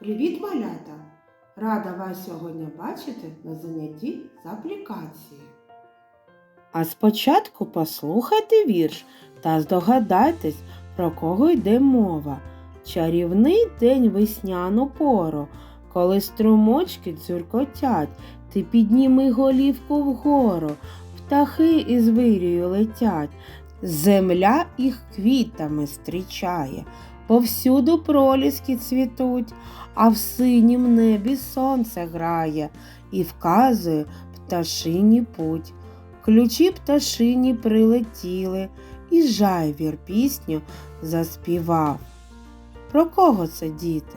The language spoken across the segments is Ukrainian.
Привіт, малята! Рада вас сьогодні бачити на занятті з аплікації. А спочатку послухайте вірш та здогадайтесь, про кого йде мова. Чарівний день весняну пору, коли струмочки дзюркотять, ти підніми голівку вгору, птахи із вирію летять, земля їх квітами зустрічає. Повсюду проліски цвітуть, а в синім небі сонце грає і вказує пташині путь. Ключі пташині прилетіли, і жайвір пісню заспівав. Про кого це діти?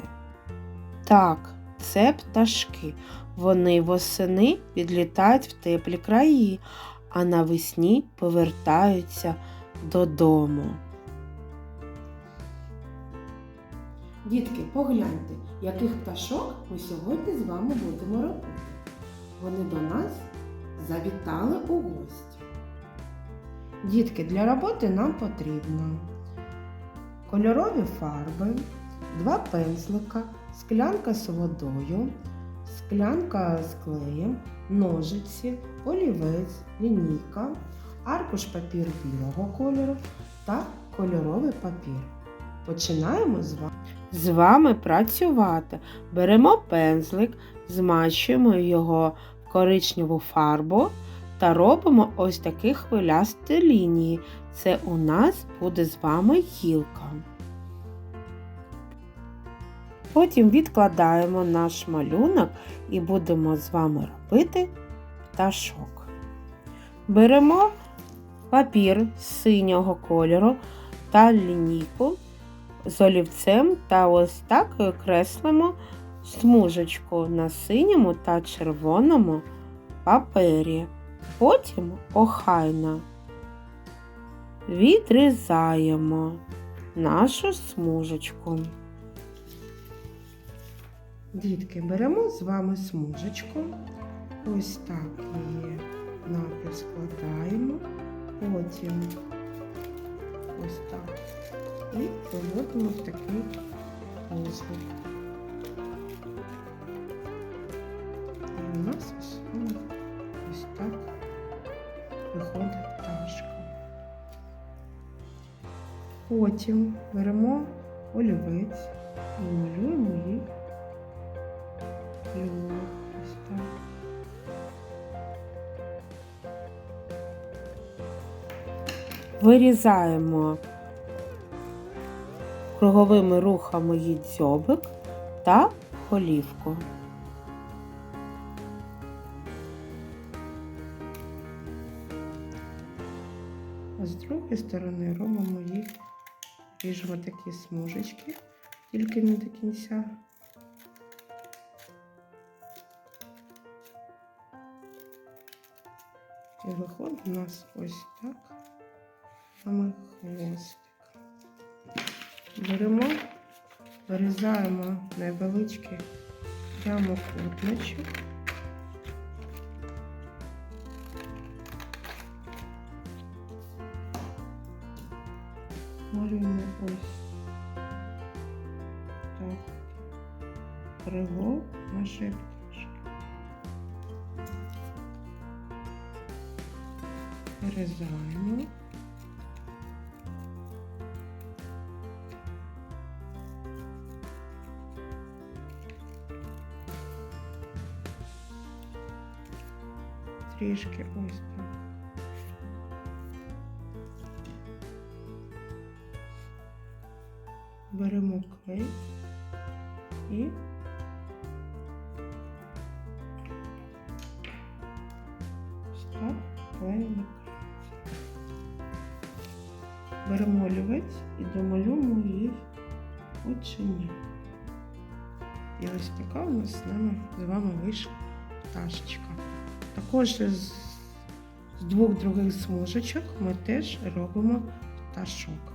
Так, це пташки. Вони восени відлітають в теплі краї, а навесні повертаються додому. Дітки, погляньте, яких пташок ми сьогодні з вами будемо робити. Вони до нас завітали у гості. Дітки, для роботи нам потрібно кольорові фарби, два пензлика, склянка з водою, склянка з клеєм, ножиці, олівець, лінійка, аркуш папір білого кольору та кольоровий папір. Починаємо з вами. З вами працювати. Беремо пензлик, змащуємо його в коричневу фарбу та робимо ось такі хвилясті лінії. Це у нас буде з вами гілка. Потім відкладаємо наш малюнок і будемо з вами робити пташок. Беремо папір синього кольору та лінійку з олівцем та ось так креслимо смужечку на синьому та червоному папері. Потім охайно відрізаємо нашу смужечку. Дітки, беремо з вами смужечку. Ось так її навпіл складаємо. Потім ось так. І проводимо такий вузлик. І у нас ось так виходить пташка. Потім беремо олівець і малюємо так. Вирізаємо круговими рухами її дзьобик та голівку. З другої сторони робимо їх, ріжемо такі смужечки, тільки не до кінця. І виходить у нас ось так саме хвостик. Беремо, вирізаємо невеличкий прямокутничок. Малюємо ось так крило нашої пташки. Вирізаємо. Трішки ось так. Беремо клей і ось. Беремо олівець і домалюємо їх очення. І ось така у нас з вами вийшла пташечка. Також з, двох других смужечок ми теж робимо пташок.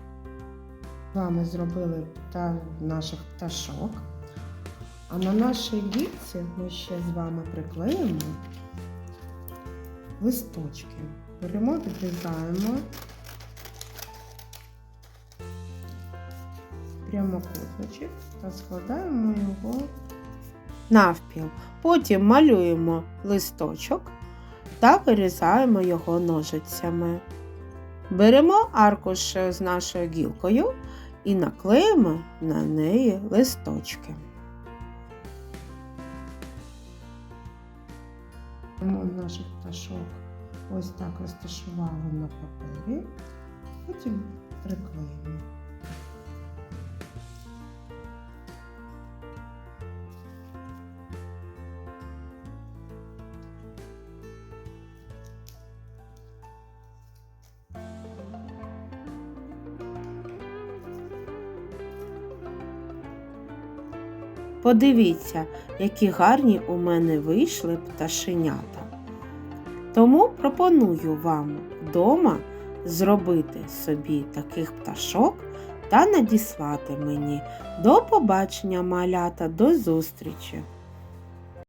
З вами зробили наших пташок. А на нашій гільці ми ще з вами приклеїмо листочки. Беремо, відрізаємо прямокутничок та складаємо його навпіл. Потім малюємо листочок та вирізаємо його ножицями. Беремо аркуш з нашою гілкою і наклеїмо на неї листочки. Наших пташок ось так розташували на папері, потім приклеїмо. Подивіться, які гарні у мене вийшли пташенята. Тому пропоную вам вдома зробити собі таких пташок та надіслати мені. До побачення, малята, до зустрічі!